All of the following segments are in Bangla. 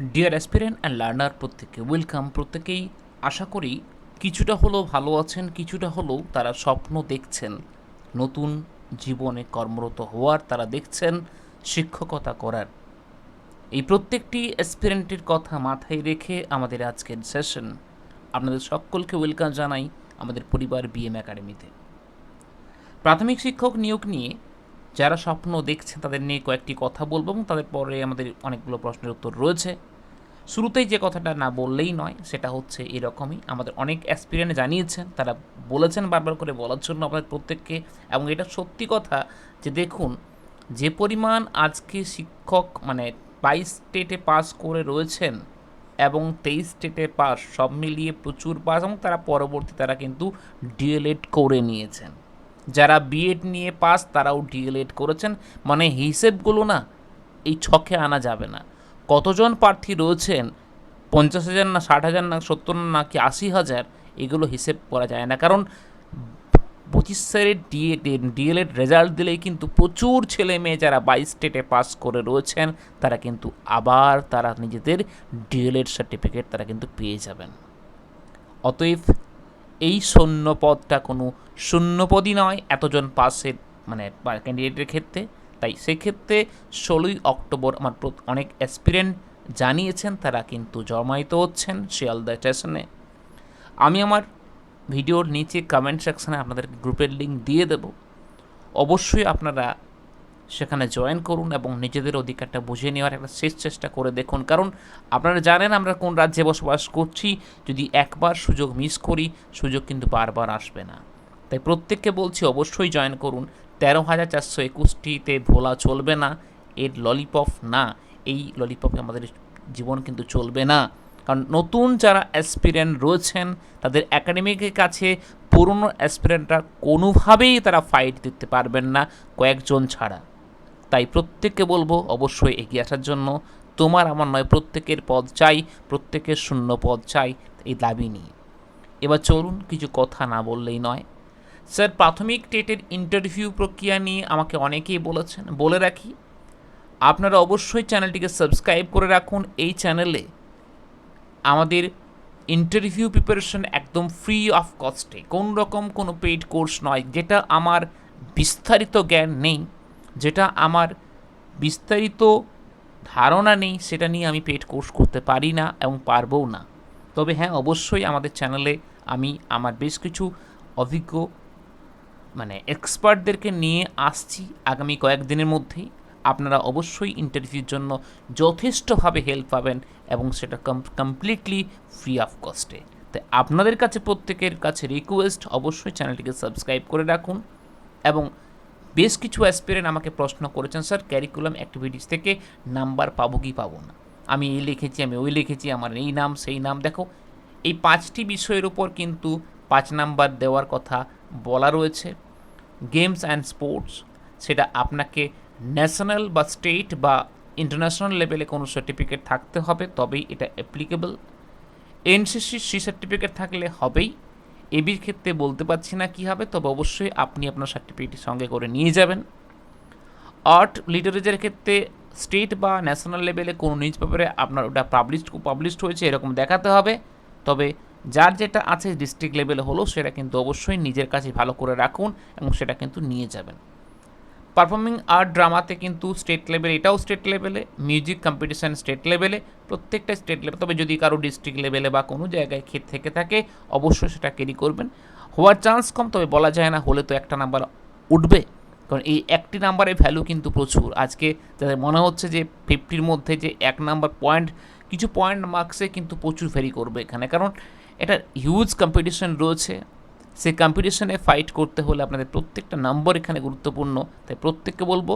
ডিয়ার অ্যাসপিরেন্ট অ্যান্ড লার্নার প্রত্যেকে ওয়েলকাম প্রত্যেকেই আশা করি কিছুটা হলেও ভালো আছেন, কিছুটা হলেও তারা স্বপ্ন দেখছেন। নতুন জীবনে কর্মরত হওয়ার তারা দেখছেন শিক্ষকতা করার। এই প্রত্যেকটি অ্যাসপিরেন্টের কথা মাথায় রেখে আমাদের আজকের সেশন আপনাদের সকলকে ওয়েলকাম জানাই আমাদের পরিবার বিএম একাডেমিতে প্রাথমিক শিক্ষক নিয়োগ নিয়ে যারা স্বপ্ন দেখছেন তাদের নিয়ে কয়েকটি কথা বলব এবং তাদের পরে আমাদের অনেকগুলো প্রশ্নের উত্তর রয়েছে। শুরুতেই যে কথাটা না বললেই নয়, সেটা হচ্ছে এরকমই। আমাদের অনেক অ্যাসপিরিয়েন্ট জানিয়েছেন, তারা বলেছেন বারবার করে বলার জন্য আমাদের প্রত্যেককে। এবং এটা সত্যি কথা যে দেখুন, যে পরিমাণ আজকে শিক্ষক মানে বাইশ স্টেটে পাস করে রয়েছেন এবং তেইশ স্টেটে পাস সব মিলিয়ে প্রচুর পাস এবং তারা পরবর্তী তারা কিন্তু ডিএলএড করে নিয়েছেন। যারা বিএড নিয়ে পাস, তারাও ডিএলএড করেছেন। মানে হিসেবগুলো না, এই ছকে আনা যাবে না। কতজন প্রার্থী রয়েছেন? পঞ্চাশ হাজার না, ষাট হাজার না, সত্তর না কি আশি হাজার? এগুলো হিসেব করা যায় না। কারণ পঁচিশ সালের ডিএ ডিএলএড রেজাল্ট দিলেই কিন্তু প্রচুর ছেলে মেয়ে যারা বাইশ স্টেটে পাস করে রয়েছেন, তারা কিন্তু আবার তারা নিজেদের ডিএলএড সার্টিফিকেট তারা কিন্তু পেয়ে যাবেন। অতএব এই শূন্য পদটা কোনো শূন্য পদই নয়, এতজন পাসের মানে ক্যান্ডিডেটের ক্ষেত্রে। তাই সেক্ষেত্রে ষোলোই অক্টোবর আমার অনেক অ্যাসপিরেন্ট জানিয়েছেন, তারা কিন্তু জমায়িত হচ্ছেন শিয়ালদা স্টেশনে। আমি আমার ভিডিওর নিচে কমেন্ট সেকশনে আপনাদের গ্রুপের লিঙ্ক দিয়ে দেব। অবশ্যই আপনারা সেখানে জয়েন করুন এবং নিজেদের অধিকারটা বুঝে নেওয়ার একটা শেষ চেষ্টা করে দেখুন। কারণ আপনারা জানেন আমরা কোন রাজ্যে বসবাস করছি, যদি একবার সুযোগ মিস করি, সুযোগ কিন্তু বারবার আসবে না। তাই প্রত্যেককে বলছি অবশ্যই জয়েন করুন। তেরো হাজার চারশো একুশটিতে ভোলা চলবে না, এর ললিপপ না। এই ললিপপে আমাদের জীবন কিন্তু চলবে না। কারণ নতুন যারা অ্যাসপিরেন্ট রয়েছেন, তাদের একাডেমিকের কাছে পুরনো অ্যাসপিরেন্টরা কোনোভাবেই তারা ফাইট দিতে পারবেন না, কয়েকজন ছাড়া। তাই প্রত্যেককে বলব অবশ্যই এগিয়ে আসার জন্য, তোমার আমার নয়, প্রত্যেকের পদ চাই, প্রত্যেকের শূন্য পদ চাই, এই দাবি নিয়ে। এবার চলুন, কিছু কথা না বললেই নয়। স্যার, প্রাথমিক টেটের ইন্টারভিউ প্রক্রিয়া নিয়ে আমাকে অনেকেই বলেছেন, বলে রাখি। আপনারা অবশ্যই চ্যানেলটিকে সাবস্ক্রাইব করে রাখুন। এই চ্যানেলে আমাদের ইন্টারভিউ প্রিপারেশন একদম ফ্রি অফ কস্টে কোন রকম কোনো পেইড কোর্স নয়, যেটা আমার বিস্তারিত জ্ঞান নেই। যেটা আমার বিস্তারিত ধারণা নেই, সেটা নিয়ে আমি পেইড কোর্স করতে পারি না এবং পারবও না। তবে হ্যাঁ অবশ্যই আমাদের চ্যানেলে আমি আমার বেশ কিছু অভিজ্ঞ মানে এক্সপার্টদেরকে নিয়ে আসছি আগামী কয়েকদিনের মধ্যেই। আপনারা অবশ্যই ইন্টারভিউর জন্য যথেষ্টভাবে হেল্প পাবেন এবং সেটা কমপ্লিটলি ফ্রি অফ কস্টে তাই আপনাদের কাছে প্রত্যেকের কাছে রিকোয়েস্ট অবশ্যই চ্যানেলটিকে সাবস্ক্রাইব করে রাখুন এবং বেশ কিছু অ্যাসপিরেন্ট আমাকে প্রশ্ন করেছেন স্যার ক্যারিকুলাম অ্যাক্টিভিটিস থেকে নাম্বার পাবো কি পাবো না? আমি এই লিখেছি, আমি ওই লিখেছি, আমার এই নাম, সেই নাম। দেখো, এই পাঁচটি বিষয়ের উপর কিন্তু পাঁচ নাম্বার দেওয়ার কথা বলা রয়েছে। গেমস অ্যান্ড স্পোর্টস সেটা আপনাকে ন্যাশনাল বা স্টেট বা ইন্টারন্যাশনাল লেভেলে কোনো সার্টিফিকেট থাকতে হবে, তবেই এটা অ্যাপ্লিকেবল এনসিসি সি সার্টিফিকেট থাকলে হবেই। এবির ক্ষেত্রে বলতে পারছি না কী হবে, তবে অবশ্যই আপনি আপনার সার্টিফিকেটটি সঙ্গে করে নিয়ে যাবেন। আর্ট লিটারেচারের ক্ষেত্রে স্টেট বা ন্যাশনাল লেভেলে কোনো নিউজ পেপারে আপনার ওটা পাবলিশ পাবলিশড হয়েছে, এরকম দেখাতে হবে। তবে যার যেটা আছে ডিস্ট্রিক্ট লেভেলে হলো, সেটা কিন্তু অবশ্যই নিজের কাছে ভালো করে রাখুন এবং সেটা কিন্তু নিয়ে যাবেন। পারফর্মিং আর্ট ড্রামাতে কিন্তু স্টেট লেভেল, এটাও স্টেট লেভেলে, মিউজিক কম্পিটিশান স্টেট লেভেলে, প্রত্যেকটা স্টেট লেভেল। তবে যদি কারও ডিস্ট্রিক্ট লেভেলে বা কোনো জায়গায় ক্ষেত থেকে থাকে, অবশ্যই সেটা ক্যারি করবেন। হওয়ার চান্স কম, তবে বলা যায় না, হলে তো একটা নাম্বার উঠবে। কারণ এই একটি নাম্বারের ভ্যালু কিন্তু প্রচুর। আজকে যাদের মনে হচ্ছে যে ফিফটির মধ্যে যে এক নাম্বার পয়েন্ট কিছু পয়েন্ট মার্কসে কিন্তু প্রচুর ভ্যারি করবে এখানে। কারণ এটা হিউজ কম্পিটিশন রয়েছে। সেই কম্পিটিশনে ফাইট করতে হলে আপনাদের প্রত্যেকটা নম্বর এখানে গুরুত্বপূর্ণ। তাই প্রত্যেককে বলব,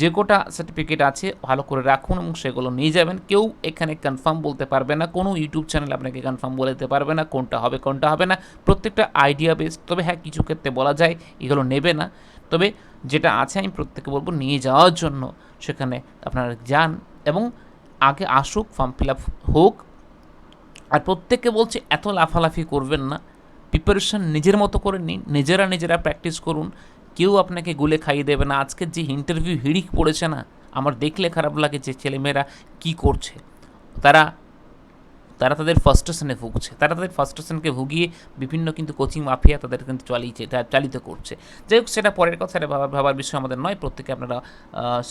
যে কোটা সার্টিফিকেট আছে, ভালো করে রাখুন এবং সেগুলো নিয়ে যাবেন। কেউ এখানে কনফার্ম বলতে পারবে না, কোনো ইউটিউব চ্যানেল আপনাকে কনফার্ম বলে দিতে পারবে না, কোনটা হবে কোনটা হবে না। প্রত্যেকটা আইডিয়া বেস তবে হ্যাঁ কিছু ক্ষেত্রে বলা যায়, এগুলো নেবে না। তবে যেটা আছে, আমি প্রত্যেককে বলব, নিয়ে যাওয়ার জন্য সেখানে আপনারা যান এবং আগে আসুক ফর্ম ফিল আপ হোক। আর প্রত্যেককে বলছে, এত লাফালাফি করবেন না। প্রিপারেশন নিজের মতো করে নিন, নিজেরা নিজেরা প্র্যাকটিস করুন। কেউ আপনাকে গুলে খাইয়ে দেবে না। আজকের যে ইন্টারভিউ হিড়িক পড়েছে না, আমার দেখলে খারাপ লাগে যে ছেলেমেয়েরা কী করছে। তারা তারা তাদের ফার্স্টেশনে ভুগছে। তারা তাদের ফার্স্টেশনকে ভুগিয়ে বিভিন্ন কিন্তু কোচিং মাফিয়া তাদের কিন্তু চালিয়েছে চালিত করছে। যাই হোক, সেটা পরের কথা, সেটা ভাবার ভাবার বিষয় আমাদের নয়। প্রত্যেকে আপনারা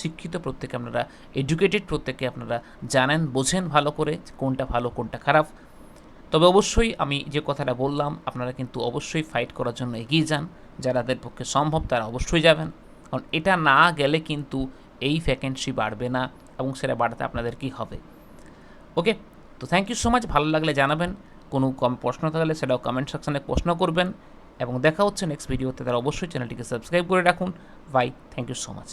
শিক্ষিত প্রত্যেকে আপনারা এডুকেটেড প্রত্যেকে আপনারা জানেন, বোঝেন ভালো করে কোনটা ভালো, কোনটা খারাপ। তবে অবশ্যই আমি যে কথাটা বললাম, আপনারা কিন্তু অবশ্যই ফাইট করার জন্য এগিয়ে যান। যারাদের পক্ষে সম্ভব তারা অবশ্যই যাবেন। কারণ এটা না গেলে কিন্তু এই ভ্যাকেন্সি বাড়বে না এবং সেটা বাড়াতে আপনাদের কি হবে? ওকে তো থ্যাংক ইউ সো মাচ ভালো লাগলে জানাবেন। কোনো কম প্রশ্ন থাকলে সেটাও কমেন্ট সেকশনে প্রশ্ন করবেন। এবং দেখা হচ্ছে নেক্সট ভিডিওতে তারা অবশ্যই চ্যানেলটিকে সাবস্ক্রাইব করে রাখুন। Bye thank you so much